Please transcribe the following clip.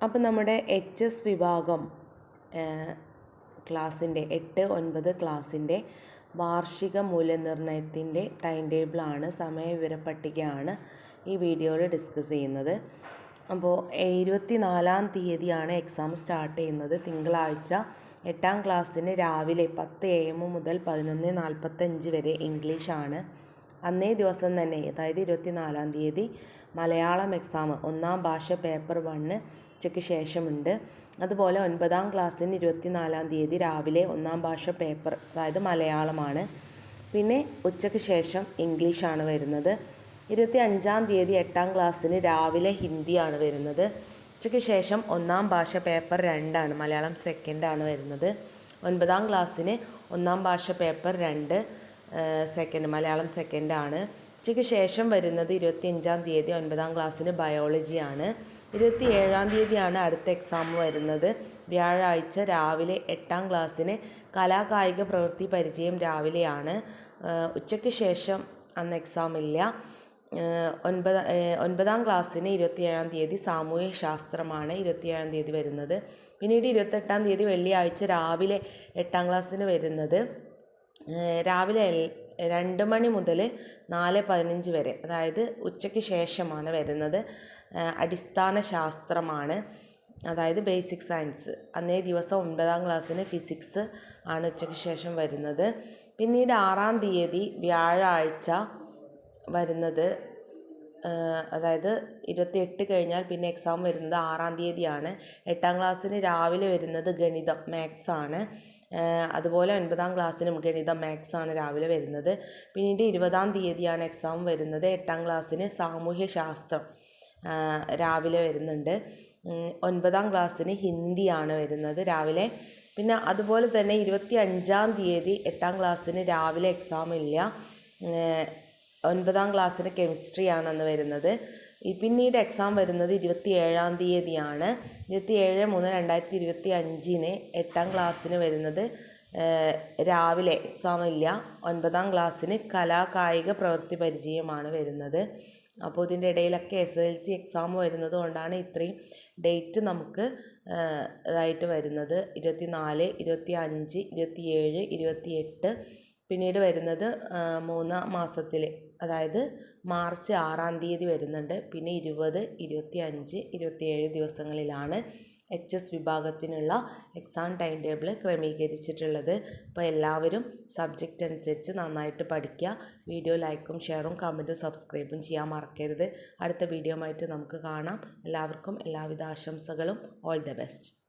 അപ്പം നമ്മുടെ H S വിഭാഗം ക്ലാസ്സിന്റെ എട്ട് ഒൻപത് ക്ലാസ്സിന്റെ വാർഷിക മൂല്യനിർണയത്തിന്റെ ടൈം ടേബിളാണ് സമയവിവര പട്ടികയാണ് ഈ വീഡിയോയിൽ ഡിസ്കസ് ചെയ്യുന്നത്. അപ്പോൾ ഇരുപത്തി നാലാം തീയതിയാണ് എക്സാം സ്റ്റാർട്ട് ചെയ്യുന്നത്. തിങ്കളാഴ്ച എട്ടാം ക്ലാസ്സിന് രാവിലെ പത്ത് എ എം മുതൽ പതിനൊന്ന് നാൽപ്പത്തഞ്ച് വരെ ഇംഗ്ലീഷാണ്. അന്നേ ദിവസം തന്നെ അതായത് ഇരുപത്തിനാലാം തീയതി മലയാളം എക്സാം ഒന്നാം ഭാഷ പേപ്പർ വണ്ണ് ഉച്ചയ്ക്ക് ശേഷമുണ്ട്. അതുപോലെ ഒൻപതാം ക്ലാസ്സിന് ഇരുപത്തിനാലാം തീയതി രാവിലെ ഒന്നാം ഭാഷ പേപ്പർ അതായത് മലയാളമാണ്. പിന്നെ ഉച്ചയ്ക്ക് ശേഷം ഇംഗ്ലീഷാണ് വരുന്നത്. ഇരുപത്തി അഞ്ചാം തീയതി എട്ടാം ക്ലാസ്സിന് രാവിലെ ഹിന്ദിയാണ് വരുന്നത്. ഉച്ചയ്ക്ക് ശേഷം ഒന്നാം ഭാഷ പേപ്പർ രണ്ടാണ് മലയാളം സെക്കൻഡാണ് വരുന്നത്. ഒൻപതാം ക്ലാസ്സിന് ഒന്നാം ഭാഷ പേപ്പർ രണ്ട് സെക്കൻഡ് മലയാളം സെക്കൻഡാണ് ഉച്ചയ്ക്ക് ശേഷം വരുന്നത് ഇരുപത്തി അഞ്ചാം തീയതി ഒൻപതാം ക്ലാസ്സിന് ബയോളജിയാണ് ഇരുപത്തി ഏഴാം തീയതിയാണ് അടുത്ത എക്സാം വരുന്നത്. വ്യാഴാഴ്ച രാവിലെ എട്ടാം ക്ലാസ്സിന് കലാകായിക പ്രവൃത്തി പരിചയം രാവിലെയാണ്. ഉച്ചയ്ക്ക് ശേഷം അന്ന് എക്സാം ഇല്ല. ഒൻപത് ഒൻപതാം ക്ലാസ്സിന് ഇരുപത്തിയേഴാം തീയതി സാമൂഹ്യ ശാസ്ത്രമാണ് ഇരുപത്തിയേഴാം തീയതി വരുന്നത്. പിന്നീട് ഇരുപത്തെട്ടാം തീയതി വെള്ളിയാഴ്ച രാവിലെ എട്ടാം ക്ലാസ്സിന് വരുന്നത്. രാവിലെ രണ്ട് മണി മുതൽ നാല് പതിനഞ്ച് വരെ അതായത് ഉച്ചയ്ക്ക് ശേഷമാണ് വരുന്നത്. അടിസ്ഥാന ശാസ്ത്രമാണ്. അതായത് ബേസിക് സയൻസ് അന്നേ ദിവസം ഒൻപതാം ക്ലാസ്സിന് ഫിസിക്സ് ആണ് ഉച്ചയ്ക്ക് ശേഷം വരുന്നത്. പിന്നീട് ആറാം തീയതി വ്യാഴാഴ്ച വരുന്നത്. അതായത് ഇരുപത്തിയെട്ട് കഴിഞ്ഞാൽ പിന്നെ എക്സാം വരുന്നത് ആറാം തീയതിയാണ്. എട്ടാം ക്ലാസ്സിന് രാവിലെ വരുന്നത് ഗണിതം മാത്സ് ആണ്. അതുപോലെ ഒൻപതാം ക്ലാസ്സിനും ഗണിതം മാത്സ് ആണ് രാവിലെ വരുന്നത്. പിന്നീട് ഇരുപതാം തീയതിയാണ് എക്സാം വരുന്നത്. എട്ടാം ക്ലാസ്സിന് സാമൂഹ്യ ശാസ്ത്രം രാവിലെ വരുന്നുണ്ട്. ഒൻപതാം ക്ലാസ്സിന് ഹിന്ദിയാണ് വരുന്നത് രാവിലെ. പിന്നെ അതുപോലെ തന്നെ ഇരുപത്തി അഞ്ചാം തീയതി എട്ടാം ക്ലാസ്സിന് രാവിലെ എക്സാം ഇല്ല. ഒൻപതാം ക്ലാസ്സിന് കെമിസ്ട്രിയാണ് അന്ന് വരുന്നത്. ഈ പിന്നീട് എക്സാം വരുന്നത് ഇരുപത്തി ഏഴാം തീയതിയാണ്. ഇരുപത്തി ഏഴ് മൂന്ന് രണ്ടായിരത്തി ഇരുപത്തി അഞ്ചിന് എട്ടാം ക്ലാസ്സിന് വരുന്നത്. രാവിലെ എക്സാം ഇല്ല. ഒൻപതാം ക്ലാസ്സിന് കലാകായിക പ്രവൃത്തി പരിചയമാണ് വരുന്നത്. അപ്പോൾ ഇതിന്റെ ഇടയിലൊക്കെ എസ് എൽ സി എക്സാം വരുന്നത് കൊണ്ടാണ് ഇത്രയും ഡേറ്റ് നമുക്ക് ഇതായിട്ട് വരുന്നത്. ഇരുപത്തി നാല് ഇരുപത്തി അഞ്ച് ഇരുപത്തി ഏഴ് ഇരുപത്തി എട്ട് പിന്നീട് വരുന്നത് മൂന്നാം മാസത്തിൽ അതായത് മാർച്ച് ആറാം തീയതി വരുന്നുണ്ട്. പിന്നെ ഇരുപത് ഇരുപത്തി അഞ്ച് ഇരുപത്തിയേഴ് ദിവസങ്ങളിലാണ് എച്ച് എസ് വിഭാഗത്തിനുള്ള എക്സാം ടൈം ടേബിൾ ക്രമീകരിച്ചിട്ടുള്ളത്. അപ്പോൾ എല്ലാവരും സബ്ജക്റ്റ് അനുസരിച്ച് നന്നായിട്ട് പഠിക്കുക. വീഡിയോ ലൈക്കും ഷെയറും കമന്റും സബ്സ്ക്രൈബും ചെയ്യാൻ മറക്കരുത്. അടുത്ത വീഡിയോ ആയിട്ട് നമുക്ക് കാണാം. എല്ലാവർക്കും എല്ലാവിധ ആശംസകളും. All the best